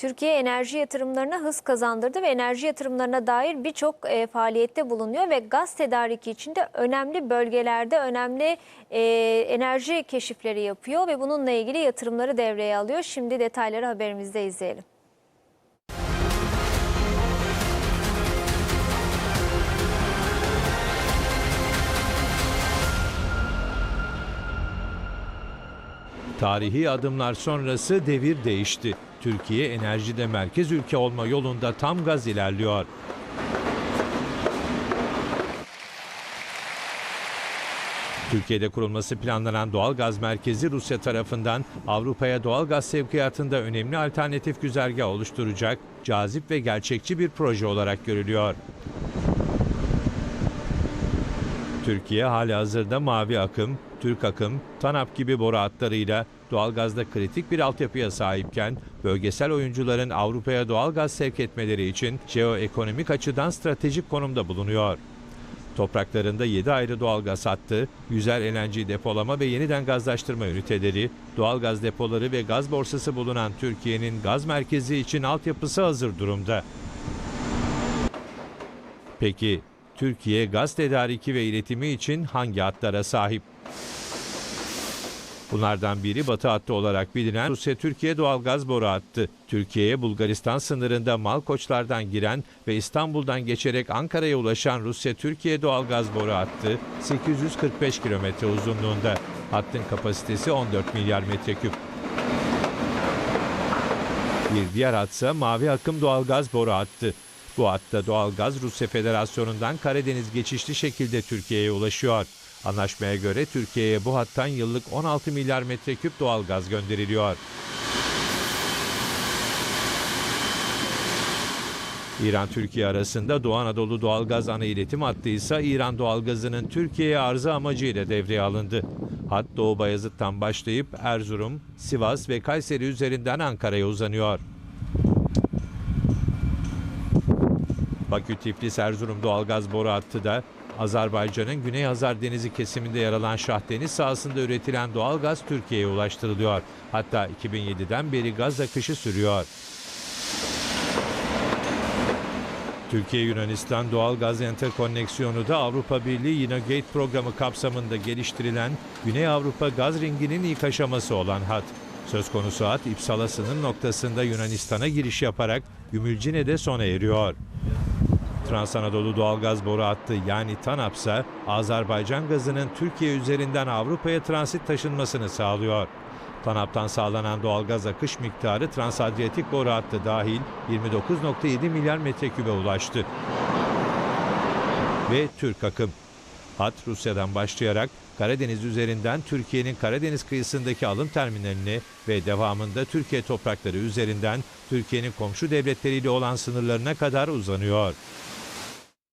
Türkiye enerji yatırımlarına hız kazandırdı ve enerji yatırımlarına dair birçok e, faaliyette bulunuyor ve gaz tedariki için de önemli bölgelerde önemli e, enerji keşifleri yapıyor ve bununla ilgili yatırımları devreye alıyor. Şimdi detayları haberimizde izleyelim. Tarihi adımlar sonrası devir değişti. Türkiye enerjide merkez ülke olma yolunda tam gaz ilerliyor. Türkiye'de kurulması planlanan doğal gaz merkezi Rusya tarafından Avrupa'ya doğal gaz sevkiyatında önemli alternatif güzergah oluşturacak cazip ve gerçekçi bir proje olarak görülüyor. Türkiye hali hazırda Mavi Akım, Türk Akım, TANAP gibi boru hatlarıyla doğalgazda kritik bir altyapıya sahipken bölgesel oyuncuların Avrupa'ya doğalgaz sevk etmeleri için jeoekonomik açıdan stratejik konumda bulunuyor. Topraklarında 7 ayrı doğalgaz hattı, yüzer LNG depolama ve yeniden gazlaştırma üniteleri, doğalgaz depoları ve gaz borsası bulunan Türkiye'nin gaz merkezi için altyapısı hazır durumda. Peki Türkiye gaz tedariki ve iletimi için hangi hatlara sahip? Bunlardan biri Batı hattı olarak bilinen Rusya-Türkiye doğalgaz boru hattı. Türkiye'ye Bulgaristan sınırında Malkoçlardan giren ve İstanbul'dan geçerek Ankara'ya ulaşan Rusya-Türkiye doğalgaz boru hattı 845 kilometre uzunluğunda. Hattın kapasitesi 14 milyar metreküp. Bir diğer hatsa Mavi Akım doğalgaz boru hattı. Bu hatta doğalgaz Rusya Federasyonu'ndan Karadeniz geçişli şekilde Türkiye'ye ulaşıyor. Anlaşmaya göre Türkiye'ye bu hattan yıllık 16 milyar metreküp doğalgaz gönderiliyor. İran-Türkiye arasında Doğu Anadolu doğalgaz ana iletim hattı ise İran doğalgazının Türkiye'ye arzı amacıyla devreye alındı. Hat Doğu Bayazıt'tan başlayıp Erzurum, Sivas ve Kayseri üzerinden Ankara'ya uzanıyor. Bakü-Tiflis-Erzurum doğalgaz boru hattı da Azerbaycan'ın Güney Hazar Denizi kesiminde yer alan Şah Deniz sahasında üretilen doğalgaz Türkiye'ye ulaştırılıyor. Hatta 2007'den beri gaz akışı sürüyor. Türkiye-Yunanistan doğal gaz enterkoneksiyonu da Avrupa Birliği Yinogate programı kapsamında geliştirilen Güney Avrupa gaz ringinin ilk aşaması olan hat. Söz konusu hat İpsala sınır noktasında Yunanistan'a giriş yaparak Gümülcine'de sona eriyor. Trans Anadolu doğalgaz boru hattı yani TANAPS'a Azerbaycan gazının Türkiye üzerinden Avrupa'ya transit taşınmasını sağlıyor. TANAP'tan sağlanan doğalgaz akış miktarı Transadriyatik boru hattı dahil 29.7 milyar metrekübe ulaştı. Ve Türk akım. Hat Rusya'dan başlayarak Karadeniz üzerinden Türkiye'nin Karadeniz kıyısındaki alım terminaline ve devamında Türkiye toprakları üzerinden Türkiye'nin komşu devletleriyle olan sınırlarına kadar uzanıyor.